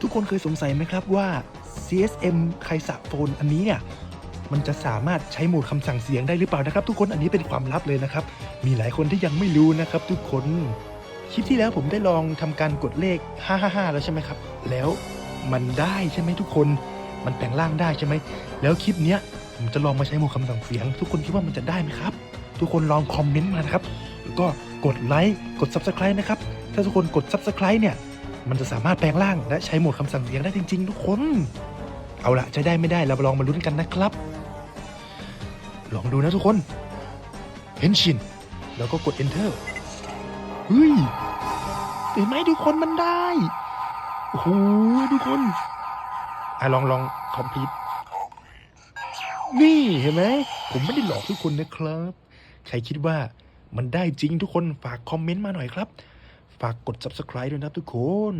ทุกคนเคยสงสัยไหมครับว่า CSM ไคสะโฟนอันนี้เนี่ยมันจะสามารถใช้โหมดคำสั่งเสียงได้หรือเปล่านะครับ ทุกคนอันนี้เป็นความลับเลยนะครับ มีหลายคนที่ยังไม่รู้นะครับ ทุกคนคลิปที่แล้วผมได้ลองทำการกดเลข 555 แล้วใช่ไหมครับ แล้วมันได้ใช่ไหมทุกคน มันแปลงร่างได้ใช่ไหม แล้วคลิปเนี้ยผมจะลองมาใช้โหมดคำสั่งเสียง ทุกคนคิดว่ามันจะได้ไหมครับ ทุกคนลองคอมเมนต์มานะครับแล้วก็กดไลค์กด Subscribe นะครับถ้าทุกคนกด Subscribe เนี่ย มันจะสามารถแปลงร่างและใช้โหมดคำสั่งเสียงได้จริง ๆ ทุกคน เอาละจะได้ไม่ได้เราลองมาลุ้นกันนะครับ ลองดูนะทุกคนเฮนชิน แล้วก็กด Enter เฮ้ยเห็นไหมทุกคนมันได้โอ้โหทุกคนอะลองลอง complete นี่เห็นไหม ผมไม่ได้หลอกทุกคนนะครับ ใครคิดว่ามันได้จริงทุกคนฝากคอมเมนต์มาหน่อยครับ ฝากกด subscribe ด้วยนะครับทุกคน